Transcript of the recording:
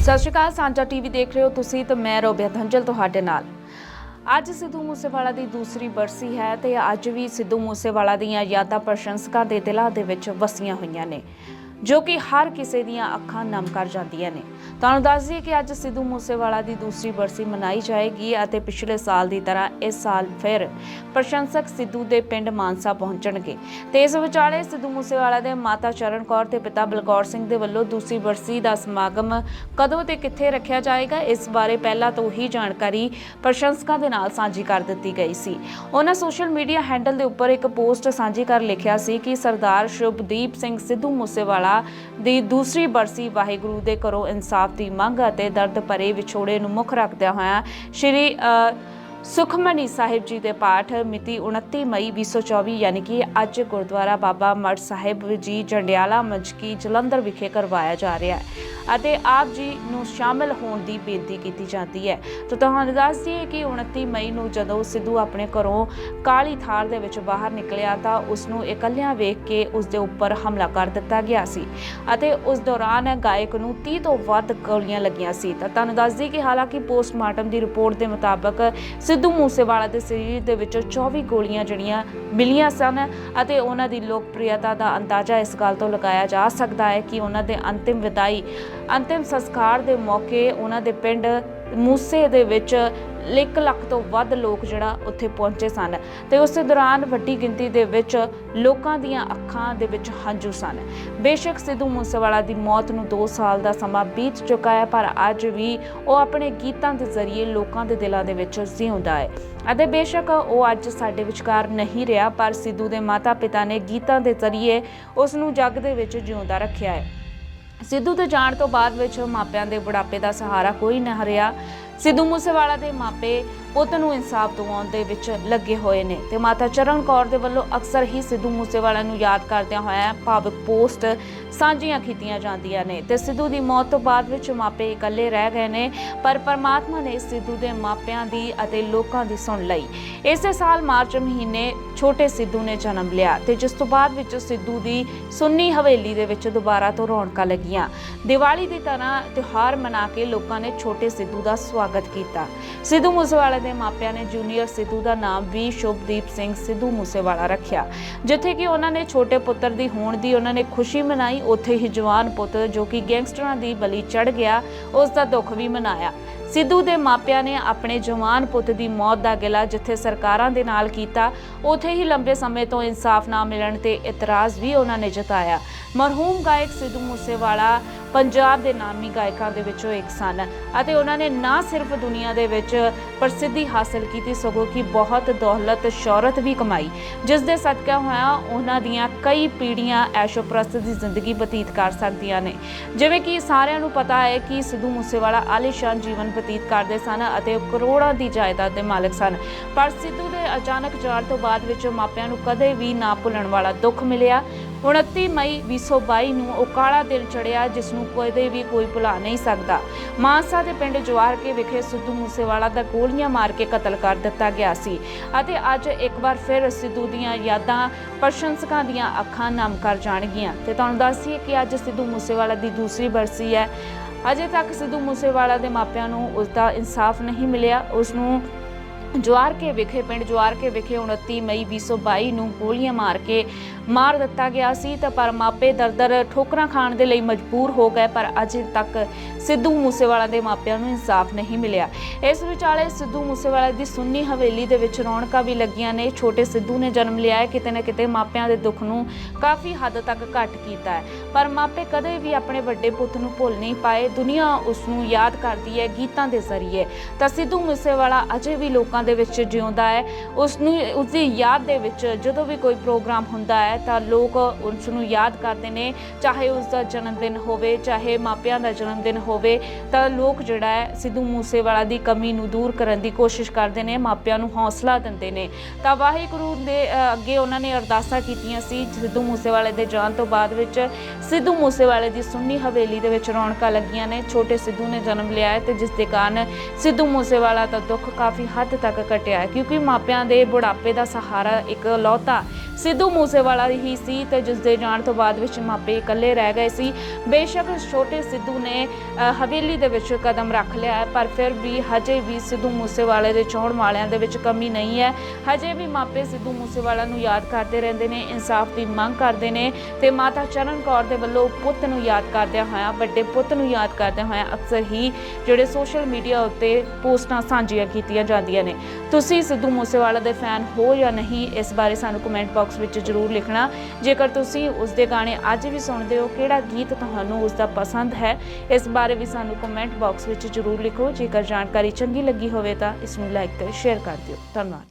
ਸਤਿ ਸ਼੍ਰੀ ਅਕਾਲ, ਸਾਂਝਾ ਟੀਵੀ ਦੇਖ ਰਹੇ ਹੋ ਤੁਸੀਂ ਤੇ ਮੈਂ ਰੋਬਿਆ ਧੰਜਲ ਤੁਹਾਡੇ ਨਾਲ। ਅੱਜ ਸਿੱਧੂ ਮੂਸੇਵਾਲਾ ਦੀ ਦੂਸਰੀ ਬਰਸੀ ਹੈ ਤੇ ਅੱਜ ਵੀ ਸਿੱਧੂ ਮੂਸੇਵਾਲਾ ਦੀਆਂ ਯਾਦਾਂ ਪ੍ਰਸ਼ੰਸਕਾਂ ਦੇ ਦਿਲਾਂ ਦੇ ਵਿੱਚ ਵਸੀਆਂ ਹੋਈਆਂ ਨੇ। ਜੋ ਕਿ ਹਰ ਕਿਸੇ ਦੀਆਂ ਅੱਖਾਂ ਨਮ ਕਰ ਜਾਂਦੀਆਂ ਨੇ। ਤੁਹਾਨੂੰ ਦੱਸ ਦਈਏ ਕਿ ਅੱਜ ਸਿੱਧੂ ਮੂਸੇਵਾਲਾ ਦੀ ਦੂਸਰੀ ਬਰਸੀ ਮਨਾਈ ਜਾਏਗੀ ਅਤੇ ਪਿਛਲੇ ਸਾਲ ਦੀ ਤਰ੍ਹਾਂ ਇਸ ਸਾਲ ਫਿਰ ਪ੍ਰਸ਼ੰਸਕ ਸਿੱਧੂ ਦੇ ਪਿੰਡ ਮਾਨਸਾ ਪਹੁੰਚਣਗੇ। ਤੇ ਇਸ ਵਿਚਾਲੇ ਸਿੱਧੂ ਮੂਸੇਵਾਲਾ ਦੇ ਮਾਤਾ ਚਰਨ ਕੌਰ ਤੇ ਪਿਤਾ ਬਲਕੌਰ ਸਿੰਘ ਦੇ ਵੱਲੋਂ ਦੂਸਰੀ ਬਰਸੀ ਦਾ ਸਮਾਗਮ ਕਦੋਂ ਤੇ ਕਿੱਥੇ ਰੱਖਿਆ ਜਾਏਗਾ, ਇਸ ਬਾਰੇ ਪਹਿਲਾਂ ਤੋਂ ਹੀ ਜਾਣਕਾਰੀ ਪ੍ਰਸ਼ੰਸਕਾਂ ਦੇ ਨਾਲ ਸਾਂਝੀ ਕਰ ਦਿੱਤੀ ਗਈ ਸੀ। ਉਹਨਾਂ ਸੋਸ਼ਲ ਮੀਡੀਆ ਹੈਂਡਲ ਦੇ ਉੱਪਰ ਇੱਕ ਪੋਸਟ ਸਾਂਝੀ ਕਰ ਲਿਖਿਆ ਸੀ ਕਿ ਸਰਦਾਰ ਸ਼ੁਭਦੀਪ ਸਿੰਘ ਸਿੱਧੂ ਮੂਸੇਵਾਲਾ ਦੀ ਦੂਸਰੀ ਬਰਸੀ ਵਾਹਿਗੁਰੂ ਦੇ ਘਰੋਂ ਇਨਸਾਫ ਦੀ ਮੰਗ ਅਤੇ ਦਰਦ ਭਰੇ ਵਿਛੋੜੇ ਨੂੰ ਮੁੱਖ ਰੱਖਦਿਆਂ ਹੋਇਆਂ ਸ਼੍ਰੀ ਅ, ਸੁਖਮਨੀ ਸਾਹਿਬ ਜੀ ਦੇ ਪਾਠ ਮਿਤੀ 29 ਮਈ 2024 ਯਾਨੀ ਕਿ ਅੱਜ ਗੁਰਦੁਆਰਾ ਬਾਬਾ ਮੜ ਸਾਹਿਬ ਜੀ ਜੰਡਿਆਲਾ ਮਜਕੀ ਜਲੰਧਰ ਵਿਖੇ ਕਰਵਾਇਆ ਜਾ ਰਿਹਾ ਹੈ ਅਤੇ ਆਪ ਜੀ ਨੂੰ ਸ਼ਾਮਲ ਹੋਣ ਦੀ ਬੇਨਤੀ ਕੀਤੀ ਜਾਂਦੀ ਹੈ। ਤਾਂ ਤੁਹਾਨੂੰ ਦੱਸ ਦਈਏ ਕਿ 29 ਮਈ ਨੂੰ ਜਦੋਂ ਸਿੱਧੂ ਆਪਣੇ ਘਰੋਂ ਕਾਲੀ ਥਾਰ ਦੇ ਵਿੱਚ ਬਾਹਰ ਨਿਕਲਿਆ ਤਾਂ ਉਸ ਨੂੰ ਇਕੱਲਿਆਂ ਵੇਖ ਕੇ ਉਸ ਦੇ ਉੱਪਰ ਹਮਲਾ ਕਰ ਦਿੱਤਾ ਗਿਆ ਸੀ ਅਤੇ ਉਸ ਦੌਰਾਨ ਗਾਇਕ ਨੂੰ 30 ਤੋਂ ਵੱਧ ਗੋਲੀਆਂ ਲੱਗੀਆਂ ਸੀ। ਤਾਂ ਤੁਹਾਨੂੰ ਦੱਸ ਦਈਏ ਕਿ ਹਾਲਾਂਕਿ ਪੋਸਟਮਾਰਟਮ ਦੀ ਰਿਪੋਰਟ ਦੇ ਮੁਤਾਬਕ ਸਿੱਧੂ ਮੂਸੇਵਾਲਾ ਦੇ ਸਰੀਰ ਦੇ ਵਿੱਚੋਂ 24 ਗੋਲੀਆਂ ਜਿਹੜੀਆਂ ਮਿਲੀਆਂ ਸਨ ਅਤੇ ਉਹਨਾਂ ਦੀ ਲੋਕਪ੍ਰਿਯਤਾ ਦਾ ਅੰਦਾਜ਼ਾ ਇਸ ਗੱਲ ਤੋਂ ਲਗਾਇਆ ਜਾ ਸਕਦਾ ਹੈ ਕਿ ਉਹਨਾਂ ਦੇ ਅੰਤਿਮ ਵਿਦਾਈ, ਅੰਤਿਮ ਸੰਸਕਾਰ ਦੇ ਮੌਕੇ ਉਹਨਾਂ ਦੇ ਪਿੰਡ ਮੂਸੇ ਦੇ ਵਿੱਚ 1 ਲੱਖ ਤੋਂ ਵੱਧ ਲੋਕ ਜਿਹੜਾ ਉੱਥੇ ਪਹੁੰਚੇ ਸਨ ਤੇ ਉਸ ਦੌਰਾਨ ਵੱਡੀ ਗਿਣਤੀ ਦੇ ਵਿੱਚ ਲੋਕਾਂ ਦੀਆਂ ਅੱਖਾਂ ਦੇ ਵਿੱਚ ਹੰਝੂ ਸਨ। ਬੇਸ਼ੱਕ ਸਿੱਧੂ ਮੂਸੇਵਾਲਾ ਦੀ ਮੌਤ ਨੂੰ 2 ਸਾਲ ਦਾ ਸਮਾਂ ਬੀਤ ਚੁੱਕਾ ਹੈ, ਪਰ ਅੱਜ ਵੀ ਉਹ ਆਪਣੇ ਗੀਤਾਂ ਦੇ ਜ਼ਰੀਏ ਲੋਕਾਂ ਦੇ ਦਿਲਾਂ ਦੇ ਵਿੱਚ ਜਿਉਂਦਾ ਹੈ। ਅਤੇ ਬੇਸ਼ੱਕ ਉਹ ਅੱਜ ਸਾਡੇ ਵਿਚਕਾਰ ਨਹੀਂ ਰਿਹਾ, ਪਰ ਸਿੱਧੂ ਦੇ ਮਾਤਾ-ਪਿਤਾ ਨੇ ਗੀਤਾਂ ਦੇ ਜ਼ਰੀਏ ਉਸ ਨੂੰ ਜੱਗ ਦੇ ਵਿੱਚ ਜਿਉਂਦਾ ਰੱਖਿਆ ਹੈ। ਸਿੱਧੂ ਦੇ ਜਾਣ ਤੋਂ ਬਾਅਦ ਵਿੱਚ ਮਾਪਿਆਂ ਦੇ ਬੁਢਾਪੇ ਦਾ ਸਹਾਰਾ ਕੋਈ ਨਾ ਰਿਹਾ। ਸਿੱਧੂ ਮੂਸੇਵਾਲਾ ਦੇ ਮਾਪੇ ਪੁੱਤ ਨੂੰ ਇਨਸਾਫ ਦਿਵਾਉਣ ਦੇ ਵਿੱਚ ਲੱਗੇ ਹੋਏ ਨੇ ਤੇ ਮਾਤਾ ਚਰਨ ਕੌਰ ਦੇ ਵੱਲੋਂ ਅਕਸਰ ਹੀ ਸਿੱਧੂ ਮੂਸੇਵਾਲਾ ਨੂੰ ਯਾਦ ਕਰਦਿਆਂ ਹੋਇਆ ਭਾਵਕ ਪੋਸਟ ਸਾਂਝੀਆਂ ਕੀਤੀਆਂ ਜਾਂਦੀਆਂ ਨੇ ਤੇ ਸਿੱਧੂ ਦੀ ਮੌਤ ਤੋਂ ਬਾਅਦ ਵਿੱਚ ਮਾਪੇ ਇਕੱਲੇ ਰਹਿ ਗਏ ਨੇ, ਪਰ ਪਰਮਾਤਮਾ ਨੇ ਸਿੱਧੂ ਦੇ ਮਾਪਿਆਂ ਦੀ ਅਤੇ ਲੋਕਾਂ ਦੀ ਸੁਣ ਲਈ। ਇਸੇ ਸਾਲ ਮਾਰਚ ਮਹੀਨੇ ਛੋਟੇ ਸਿੱਧੂ ਨੇ ਜਨਮ ਲਿਆ ਤੇ ਜਿਸ ਤੋਂ ਬਾਅਦ ਵਿੱਚ ਸਿੱਧੂ ਦੀ ਸੁੰਨੀ ਹਵੇਲੀ ਦੇ ਵਿੱਚ ਦੁਬਾਰਾ ਤੋਂ ਰੌਣਕਾਂ ਲੱਗੀਆਂ। ਦੀਵਾਲੀ ਦੀ ਤਰ੍ਹਾਂ ਤਿਉਹਾਰ ਮਨਾ ਕੇ ਲੋਕਾਂ ਨੇ ਛੋਟੇ ਸਿੱਧੂ ਦਾ ਸਵਾਗਤ ਕੀਤਾ। ਸਿੱਧੂ ਮੂਸੇਵਾਲਾ ਦੇ ਮਾਪਿਆਂ ਨੇ ਜੂਨੀਅਰ ਸਿੱਧੂ ਦਾ ਨਾਮ ਵੀ ਸ਼ੁਭਦੀਪ ਸਿੰਘ ਸਿੱਧੂ ਮੂਸੇਵਾਲਾ ਰੱਖਿਆ। ਜਿੱਥੇ ਕਿ ਉਹਨਾਂ ਨੇ ਛੋਟੇ ਪੁੱਤਰ ਦੀ ਹੋਣ ਦੀ ਉਹਨਾਂ ਨੇ ਖੁਸ਼ੀ ਮਨਾਈ, ਉੱਥੇ ਹੀ ਜਵਾਨ ਪੁੱਤ ਜੋ ਕਿ ਗੈਂਗਸਟਰਾਂ ਦੀ ਬਲੀ ਚੜ ਗਿਆ, ਉਸ ਦਾ ਦੁੱਖ ਵੀ ਮਨਾਇਆ। ਸਿੱਧੂ ਦੇ ਮਾਪਿਆਂ ਨੇ ਆਪਣੇ ਜਵਾਨ ਪੁੱਤ ਦੀ ਮੌਤ ਦਾ ਗਿਲਾ ਜਿੱਥੇ ਸਰਕਾਰਾਂ ਦੇ ਨਾਲ ਕੀਤਾ, ਉਥੇ ਹੀ ਲੰਬੇ ਸਮੇਂ ਤੋਂ ਇਨਸਾਫ ਨਾ ਮਿਲਣ ਤੇ ਇਤਰਾਜ਼ ਵੀ ਉਹਨਾਂ ਨੇ ਜਤਾਇਆ। ਮਰਹੂਮ ਗਾਇਕ ਸਿੱਧੂ ਮੂਸੇਵਾਲਾ ਪੰਜਾਬ ਦੇ ਨਾਮੀ ਗਾਇਕਾਂ ਦੇ ਵਿੱਚੋਂ ਇੱਕ ਸਨ ਅਤੇ ਉਹਨਾਂ ਨੇ ਨਾ ਸਿਰਫ ਦੁਨੀਆ ਦੇ ਵਿੱਚ ਪ੍ਰਸਿੱਧੀ ਹਾਸਲ ਕੀਤੀ, ਸਗੋਂ ਕਿ ਬਹੁਤ ਦੌਲਤ, ਸ਼ੌਹਰਤ ਵੀ ਕਮਾਈ। ਜਿਸ ਦੇ ਸਦਕਾ ਹੋਇਆ ਉਹਨਾਂ ਦੀਆਂ ਕਈ ਪੀੜ੍ਹੀਆਂ ਐਸ਼ੋਪ੍ਰਸਤ ਦੀ ਜ਼ਿੰਦਗੀ ਬਤੀਤ ਕਰ ਸਕਦੀਆਂ ਨੇ। ਜਿਵੇਂ ਕਿ ਸਾਰਿਆਂ ਨੂੰ ਪਤਾ ਹੈ ਕਿ ਸਿੱਧੂ ਮੂਸੇਵਾਲਾ ਆਲੀਸ਼ਾਨ ਜੀਵਨ ਬਤੀਤ ਕਰਦੇ ਸਨ ਅਤੇ ਕਰੋੜਾਂ ਦੀ ਜਾਇਦਾਦ ਦੇ ਮਾਲਕ ਸਨ। ਪਰ ਸਿੱਧੂ ਦੇ ਅਚਾਨਕ ਜਾਣ ਤੋਂ ਬਾਅਦ ਵਿੱਚ ਮਾਪਿਆਂ ਨੂੰ ਕਦੇ ਵੀ ਨਾ ਭੁੱਲਣ ਵਾਲਾ ਦੁੱਖ ਮਿਲਿਆ। 29 ਮਈ 2022 ਨੂੰ ਉਹ ਕਾਲਾ ਦਿਨ ਚੜਿਆ ਜਿਸ ਨੂੰ ਕਦੇ ਵੀ ਕੋਈ ਭੁਲਾ ਨਹੀਂ ਸਕਦਾ। ਮਾਨਸਾ ਦੇ ਪਿੰਡ ਜਵਾਰ ਵਿਖੇ ਸਿੱਧੂ ਮੂਸੇਵਾਲਾ ਦਾ ਗੋਲੀਆਂ ਮਾਰ ਕੇ ਕਤਲ ਕਰ ਦਿੱਤਾ ਗਿਆ ਸੀ ਅਤੇ ਅੱਜ ਇੱਕ ਵਾਰ ਫਿਰ ਸਿੱਧੂ ਦੀਆਂ ਯਾਦਾਂ ਪ੍ਰਸ਼ੰਸਕਾਂ ਦੀਆਂ ਅੱਖਾਂ ਨਮ ਕਰ ਜਾਣਗੀਆਂ। ਤੇ ਤੁਹਾਨੂੰ ਦੱਸੀਏ ਕਿ ਅੱਜ ਸਿੱਧੂ ਮੂਸੇਵਾਲਾ ਦੀ ਦੂਸਰੀ ਬਰਸੀ ਹੈ। ਅਜੇ ਤੱਕ ਸਿੱਧੂ ਮੂਸੇਵਾਲਾ ਦੇ ਮਾਪਿਆਂ ਨੂੰ ਉਸ ਦਾ ਇਨਸਾਫ ਨਹੀਂ ਮਿਲਿਆ। ਉਸ ਨੂੰ ਜਵਾਰ ਕੇ ਵਿਖੇ, ਪਿੰਡ ਜਵਾਰ ਕੇ ਵਿਖੇ 29 ਮਈ 2022 ਨੂੰ ਗੋਲੀਆਂ ਮਾਰ ਕੇ ਮਾਰ ਦਿੱਤਾ ਗਿਆ ਸੀ ਤਾਂ ਪਰ ਮਾਪੇ ਦਰਦਰ ਠੋਕਰਾਂ ਖਾਣ ਦੇ ਲਈ ਮਜਬੂਰ ਹੋ ਗਏ, ਪਰ ਅਜੇ ਤੱਕ ਸਿੱਧੂ ਮੂਸੇਵਾਲਾ ਦੇ ਮਾਪਿਆਂ ਨੂੰ ਇਨਸਾਫ ਨਹੀਂ ਮਿਲਿਆ। ਇਸ ਵਿਚਾਲੇ ਸਿੱਧੂ ਮੂਸੇਵਾਲਾ ਦੀ ਸੁੰਨੀ ਹਵੇਲੀ ਦੇ ਵਿੱਚ ਰੌਣਕਾਂ ਵੀ ਲੱਗੀਆਂ ਨੇ। ਛੋਟੇ ਸਿੱਧੂ ਨੇ ਜਨਮ ਲਿਆ ਹੈ, ਕਿਤੇ ਨਾ ਕਿਤੇ ਮਾਪਿਆਂ ਦੇ ਦੁੱਖ ਨੂੰ ਕਾਫੀ ਹੱਦ ਤੱਕ ਘੱਟ ਕੀਤਾ ਹੈ। ਪਰ ਮਾਪੇ ਕਦੇ ਵੀ ਆਪਣੇ ਵੱਡੇ ਪੁੱਤ ਨੂੰ ਭੁੱਲ ਨਹੀਂ ਪਾਏ। ਦੁਨੀਆ ਉਸ ਨੂੰ ਯਾਦ ਕਰਦੀ ਹੈ, ਗੀਤਾਂ ਦੇ ਜ਼ਰੀਏ। ਤਾਂ ਸਿੱਧੂ ਮੂਸੇਵਾਲਾ ਅਜੇ ਵੀ ਲੋਕਾਂ ਦੇ ਵਿੱਚ ਜਿਉਂਦਾ ਹੈ। ਉਸ ਨੂੰ ਉਸ ਦੀ ਯਾਦ ਦੇ ਵਿੱਚ ਜਦੋਂ ਵੀ ਕੋਈ ਪ੍ਰੋਗਰਾਮ ਹੁੰਦਾ ਹੈ ਤਾਂ ਲੋਕ ਉਸ ਨੂੰ ਯਾਦ ਕਰਦੇ ਨੇ, ਚਾਹੇ ਉਸ ਦਾ ਜਨਮ ਦਿਨ ਹੋਵੇ, ਚਾਹੇ ਮਾਪਿਆਂ ਦਾ ਜਨਮ ਦਿਨ ਹੋਵੇ, ਤਾਂ ਲੋਕ ਜਿਹੜਾ ਹੈ ਸਿੱਧੂ ਮੂਸੇਵਾਲਾ ਦੀ ਕਮੀ ਨੂੰ ਦੂਰ ਕਰਨ ਦੀ ਕੋਸ਼ਿਸ਼ ਕਰਦੇ ਨੇ, ਮਾਪਿਆਂ ਨੂੰ ਹੌਸਲਾ ਦਿੰਦੇ ਨੇ। ਤਾਂ ਵਾਹਿਗੁਰੂ ਦੇ ਅੱਗੇ ਉਹਨਾਂ ਨੇ ਅਰਦਾਸਾਂ ਕੀਤੀਆਂ ਸੀ, ਸਿੱਧੂ ਮੂਸੇਵਾਲੇ ਦੇ ਜਾਣ ਤੋਂ ਬਾਅਦ ਵਿੱਚ ਸਿੱਧੂ ਮੂਸੇਵਾਲੇ ਦੀ ਸੁੰਨੀ ਹਵੇਲੀ ਦੇ ਵਿੱਚ ਰੌਣਕਾਂ ਲੱਗੀਆਂ ਨੇ, ਛੋਟੇ ਸਿੱਧੂ ਨੇ ਜਨਮ ਲਿਆ ਹੈ ਤੇ ਜਿਸ ਦੇ ਕਾਰਨ ਸਿੱਧੂ ਮੂਸੇਵਾਲਾ ਦਾ ਦੁੱਖ ਕਾਫੀ ਹੱਦ ਤੱਕ ਘਟਿਆ ਕਿਉਂਕਿ ਮਾਪਿਆਂ ਦੇ ਬੁਢਾਪੇ ਦਾ ਸਹਾਰਾ ਇੱਕ ਲੌਤਾ ਸਿੱਧੂ ਮੂਸੇਵਾਲਾ ਹੀ ਸੀ ਤੇ ਜਿਸ ਦੇ ਜਾਣ ਤੋਂ ਬਾਅਦ ਵਿੱਚ ਮਾਪੇ ਇਕੱਲੇ ਰਹਿ ਗਏ ਸੀ। ਬੇਸ਼ੱਕ ਛੋਟੇ ਸਿੱਧੂ ਨੇ ਹਵੇਲੀ ਦੇ ਵਿੱਚ ਕਦਮ ਰੱਖ ਲਿਆ ਹੈ, ਪਰ ਫਿਰ ਵੀ ਹਜੇ ਵੀ ਸਿੱਧੂ ਮੂਸੇਵਾਲੇ ਦੇ ਚਾਹਣ ਵਾਲਿਆਂ ਦੇ ਵਿੱਚ ਕਮੀ ਨਹੀਂ ਹੈ। ਹਜੇ ਵੀ ਮਾਪੇ ਸਿੱਧੂ ਮੂਸੇਵਾਲਾ ਨੂੰ ਯਾਦ ਕਰਦੇ ਰਹਿੰਦੇ ਨੇ, ਇਨਸਾਫ ਦੀ ਮੰਗ ਕਰਦੇ ਨੇ ਤੇ ਮਾਤਾ ਚਰਨ ਕੌਰ ਦੇ ਵੱਲੋਂ ਪੁੱਤ ਨੂੰ ਯਾਦ ਕਰਦਿਆਂ ਹੋਇਆਂ, ਵੱਡੇ ਪੁੱਤ ਨੂੰ ਯਾਦ ਕਰਦਿਆਂ ਹੋਇਆਂ ਅਕਸਰ ਹੀ ਜਿਹੜੇ ਸੋਸ਼ਲ ਮੀਡੀਆ ਉੱਤੇ ਪੋਸਟਾਂ ਸਾਂਝੀਆਂ ਕੀਤੀਆਂ ਜਾਂਦੀਆਂ ਨੇ। ਤੁਸੀਂ ਸਿੱਧੂ ਮੂਸੇਵਾਲਾ ਦੇ ਫੈਨ ਹੋ ਜਾਂ ਨਹੀਂ, ਇਸ ਬਾਰੇ ਸਾਨੂੰ ਕਮੈਂਟ ਬਾਕਸ ਵਿੱਚ ਜ਼ਰੂਰ ਲਿਖਣਾ। ਜੇਕਰ ਤੁਸੀਂ ਉਸ ਦੇ ਗਾਣੇ ਅੱਜ ਵੀ ਸੁਣਦੇ ਹੋ, ਕਿਹੜਾ ਗੀਤ ਤੁਹਾਨੂੰ ਉਸ ਦਾ ਪਸੰਦ ਹੈ, ਇਸ ਬਾਰੇ ਵੀ ਸਾਨੂੰ ਕਮੈਂਟ ਬਾਕਸ ਵਿੱਚ ਜ਼ਰੂਰ ਲਿਖੋ। ਜੇਕਰ ਜਾਣਕਾਰੀ ਚੰਗੀ ਲੱਗੀ ਹੋਵੇ ਤਾਂ ਇਸ ਨੂੰ ਲਾਈਕ ਤੇ ਸ਼ੇਅਰ ਕਰ ਦਿਓ। ਧੰਨਵਾਦ।